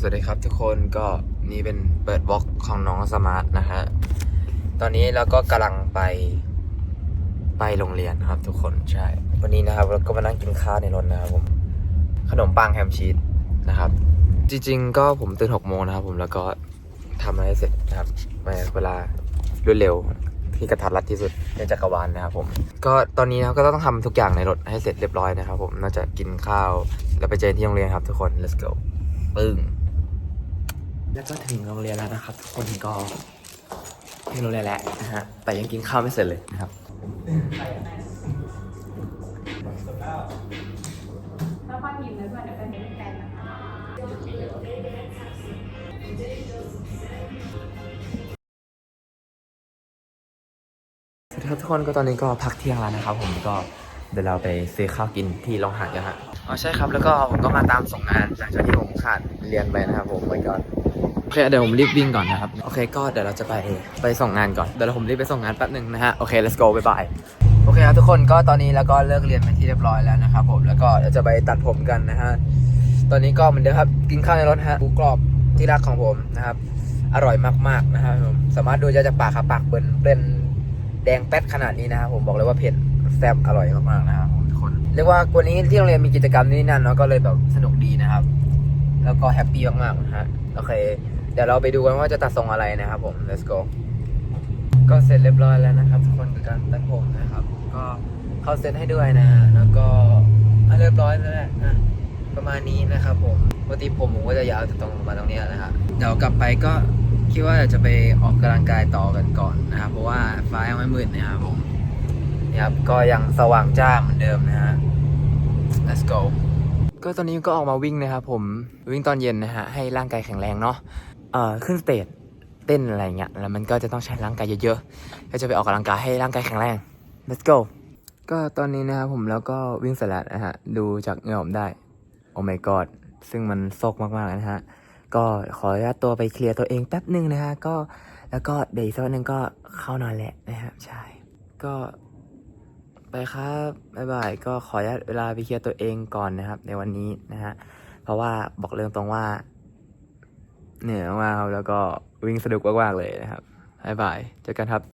สวัสดีครับทุกคนก็นี่เป็นเปิดบล็อกของน้องสมาร์ทนะฮะตอนนี้เราก็กำลังไปไปโรงเรียนครับทุกคนใช่ วันนี้นะครับเราก็มานั่งกินข้าวในรถนะครับผมขนมปังแฮมชีสนะครับ จริง ๆ ก็ผมตื่นหกโมงนะครับผมแล้วก็ทำอะไรให้เสร็จนะครับเวลารวดเร็วที่กระทัดรัดที่สุดในจักรวาลนะครับผมก็ตอนนี้นะครับก็ต้องทำทุกอย่างในรถให้เสร็จเรียบร้อยนะครับผมน่าจะกินข้าว แล้วไปเจอกันที่โรงเรียนครับทุกคน let's go ปึ้ง แล้วก็ถึงโรงเรียนแล้วนะครับทุกคนก็ถึงโรงเรียนแล้วนะฮะแต่ยังกินข้าวไม่เสร็จเลยนะครับแล้วก็พิมพ์แล้วด้วยเดี๋ยวจะเห็นแฟนนะคะสวัสดีครับทุกคนก็ตอนนี้ก็พักเที่ยงแล้วนะครับ ผมก็เดี๋ยวเราไปซื้อข้าวกินที่โรงอาหารกันฮะอ๋อใช่ครับแล้วก็ผมก็มาตามส่งงานหลังจากที่ผมขาดเรียนไปนะครับผมไปก่อน โอเคเดี๋ยวผมรีบวิ่งก่อนนะครับ โอเคก็เดี๋ยวเราจะไปไปส่งงานก่อน เดี๋ยวผมรีบไปส่งงานแป๊บหนึ่งนะฮะ โอเค let's go บายบายโอเคครับทุกคนก็ตอนนี้แล้วก็เลิกเรียนเป็นที่เรียบร้อยแล้วนะครับผมแล้วก็เดี๋ยวจะไปตัดผมกันนะฮะตอนนี้ก็เหมือนเดิมครับกินข้าวในรถฮะหมูกรอบที่รักของผมนะครับ อร่อยมากๆนะครับผมสามารถดูได้จากปากครับปากเบิ้ลเป็นแดงแป๊ดขนาดนี้นะครับผมบอกเลยว่าเผ็ดแซ่บอร่อยมากๆนะครับผมทุกคนเรียกว่าวันนี้ที่โรงเรียนมีกิจกรรมนี่นั่นเนาะก็เลยแบบสนุกดีนะครับ แล้วก็แฮปปี้มากๆนะฮะโอเค เดี๋ยวเราไปดูกันว่าจะตัดทรงอะไรนะครับผม let's go ก็เสร็จเรียบร้อยแล้วนะครับทุกคนกับการตัดผมนะครับ ก็เข้าเซตให้ด้วยนะฮะแล้วก็เรียบร้อยแล้วแหละประมาณนี้นะครับผมปกติผมผมก็จะยาวจากตรงมาตรงนี้นะฮะเดี๋ยวกลับไปก็คิดว่าจะไปออกกำลังกายต่อกันก่อนนะครับเพราะว่าฟ้ายังไม่มืดนะครับผมนี่ครับก็ยังสว่างจ้าเหมือนเดิมนะฮะ let's go ก็ตอนนี้ก็ออกมาวิ่งนะครับผมวิ่งตอนเย็นนะฮะให้ร่างกายแข็งแรงเนาะเอ่อขึ้นสเตจเต้นอะไรเงี้ยแล้วมันก็จะต้องใช้ร่างกายเยอะๆก็จะไปออกกำลังกายให้ร่างกายแข็งแรง let's go ก็ตอนนี้นะครับผมแล้วก็วิ่งเสร็จแล้วนะฮะดูจากเงื่อผมได้โอ้ my god ซึ่งมันโซกมากๆนะฮะก็ขออนุญาตตัวไปเคลียร์ตัวเองแป๊บหนึ่งนะฮะก็แล้วก็เดี๋ยวอีกสักวันหนึ่งก็เข้านอนแหละนะครับใช่ก็ ไปครับบ๊ายบายก็ขออนุญาตเวลาไปเคลียร์ตัวเองก่อนนะครับ ในวันนี้นะฮะเพราะว่าบอกเรื่องตรงว่าเหนื่อยมากครับแล้วก็วิ่งสนุกมากๆเลยนะครับบ๊ายบายเจอกันครับ